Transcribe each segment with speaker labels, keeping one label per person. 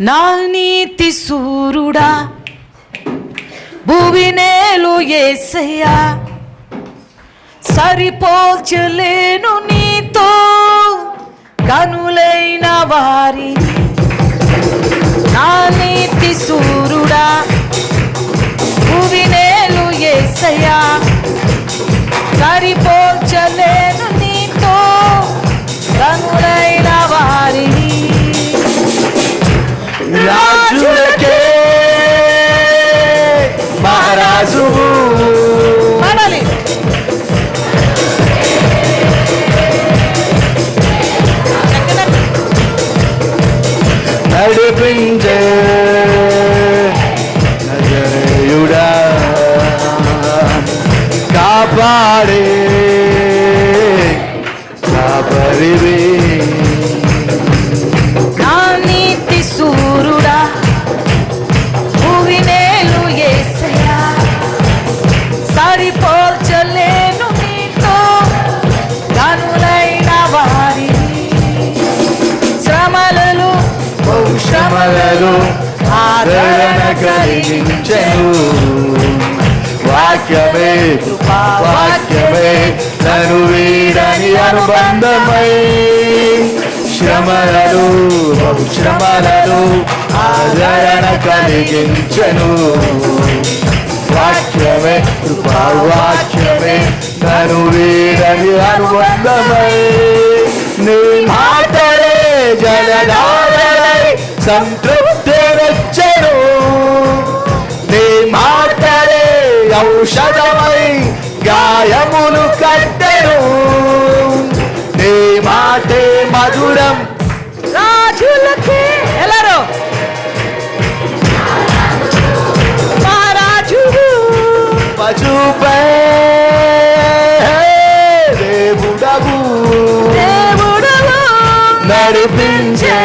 Speaker 1: నా నీతి సూరుడా భువినేలు ఏసయ్యా. సరిపోల్చలేను నీతో
Speaker 2: నడిపించే నజరేయుడా కాపాడే కాపరివే.
Speaker 1: నా శ్రమలలో
Speaker 2: ఆదరణ కలిగించను. వాక్యమే వాక్యమే నన్ను వీడని అనుబంధమై. శ్రమలను శ్రమలను ఆదరణ కలిగించను. వాక్యమే కృపా వాక్యమే నన్ను వీడని అనుబంధమై. సంతృప్తి వచ్చను నీ మాటలే ఔషధమై గాయములు కట్టెను నీ మాటే మధురం.
Speaker 1: రాజులకి ఎలారో?
Speaker 2: దేవుడవు
Speaker 1: దేవుడు
Speaker 2: నడిపించే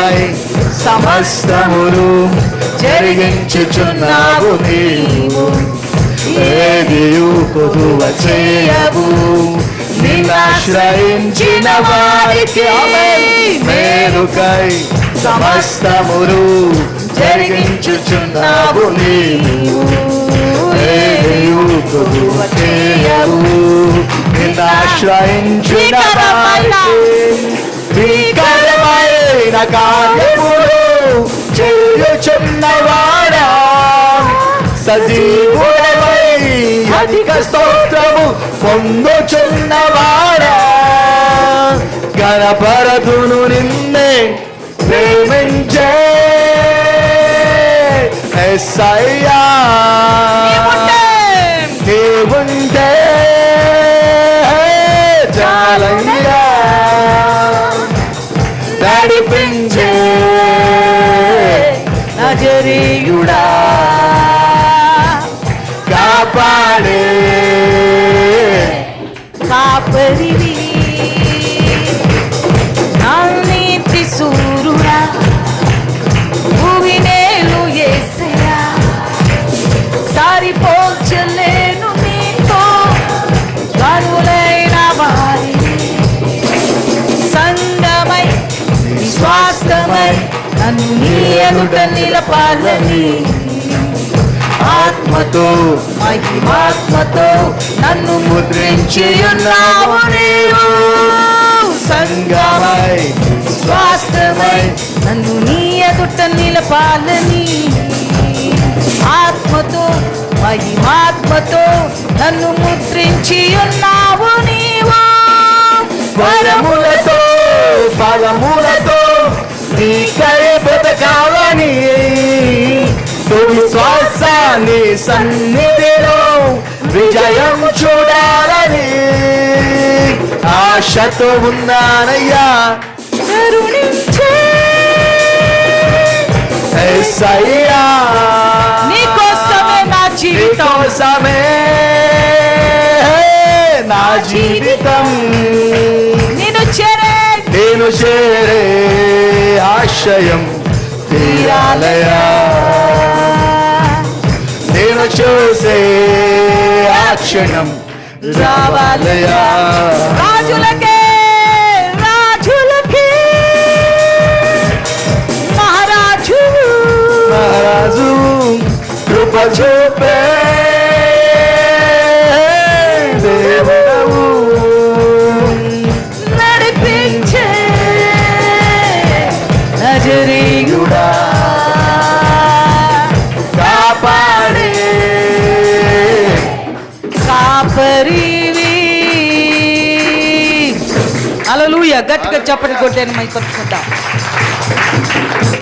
Speaker 2: మేలుకై సమస్తమును జరిగించుచున్నావు నీవు ఏదియు కొదువ చేయవు నిన్నాశ్రయించిన వారికి. మేలుకై సమస్తమును జరిగించుచున్నావు నీవు ఏదియు కొదువ చేయవు నిన్నాశ్రయించిన వారికి భీకరమైన చెల్లుచున్నవాడా చేయుచున్నవాడా అధిక స్తోత్రము పొందుచున్నవాడా గణపరతును నిన్నే ప్రేమించే ఎస్ఐయా.
Speaker 1: నజరేయుడా నన్ను నీ ఎదుట నిలపాలని
Speaker 2: ఆత్మతో
Speaker 1: మహిమాత్మతో నన్ను ముద్రించి ఉన్నావు నీవు. సంగమై స్వాస్థమై నన్ను నీ ఎదుట నిలపాలని. ఆత్మతో మహిమాత్మతో నన్ను ముద్రించి ఉన్నావు నీవు.
Speaker 2: వరములతో ఫలములతో నీ బ్రతకాలని తొలి శ్వాస నీ సన్నిధిలో విజయం చూడాలని ఆశతో ఉన్నానయ్యా.
Speaker 1: ఎస్ఐయా
Speaker 2: నీకోసమే నా జీవితం. నా జీవితం.
Speaker 1: నేను చేరే
Speaker 2: నేను చేరే ఆశయం. తీరాలయా? నేను చూసే ఆ క్షణం రావాలయా?
Speaker 1: రాజులకే గట్టిగా చప్పట్లు కొట్టేది మైకొట్టుకుందాం